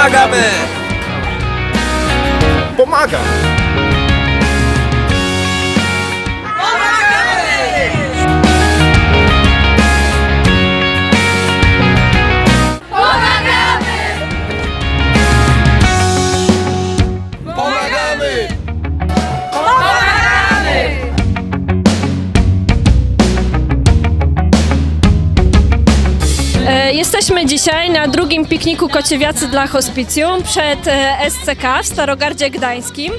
Pomagamy! Pomaga! Jesteśmy dzisiaj na drugim pikniku Kociewiacy dla Hospicjum przed e, SCK w Starogardzie Gdańskim.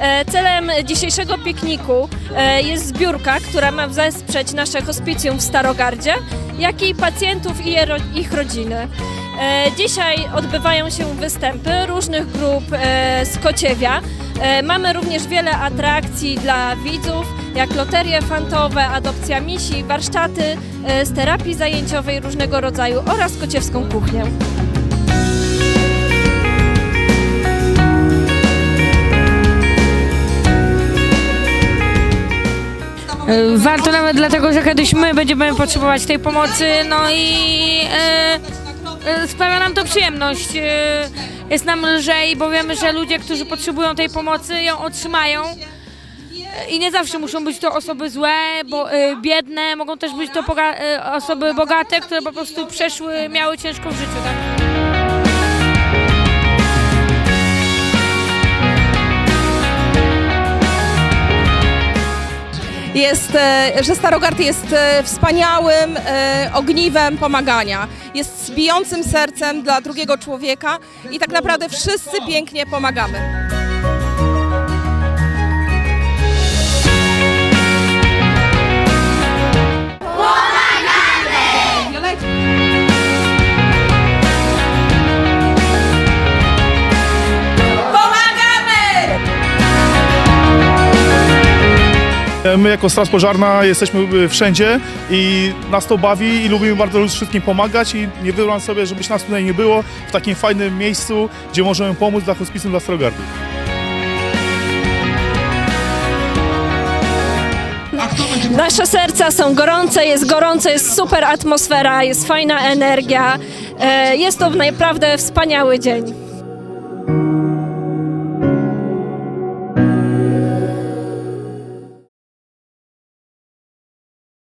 E, Celem dzisiejszego pikniku e, jest zbiórka, która ma wesprzeć nasze hospicjum w Starogardzie, jak i pacjentów i ich rodziny. Dzisiaj odbywają się występy różnych grup z Kociewia. E, Mamy również wiele atrakcji dla widzów, jak loterie fantowe, adopcja misi, warsztaty e, z terapii zajęciowej różnego rodzaju oraz kociewską kuchnię. E, Warto nawet dlatego, że kiedyś my będziemy potrzebować tej pomocy, no i e, sprawia nam to przyjemność. E, jest nam lżej, bo wiemy, że ludzie, którzy potrzebują tej pomocy, ją otrzymają. E, I nie zawsze muszą być to osoby złe, bo biedne, mogą też być to osoby bogate, które po prostu przeszły, miały ciężko w życiu. Tak? Jest, e, że Starogard jest e, wspaniałym e, ogniwem pomagania. Jest bijącym sercem dla drugiego człowieka i tak naprawdę wszyscy pięknie pomagamy. My jako Straż Pożarna jesteśmy y, wszędzie i nas to bawi i lubimy bardzo wszystkim pomagać i nie wyobrażam sobie, żebyś nas tutaj nie było w takim fajnym miejscu, gdzie możemy pomóc dla hospicjum dla Starogardu. Nasze serca są gorące, jest gorące, jest super atmosfera, jest fajna energia. E, Jest to naprawdę wspaniały dzień.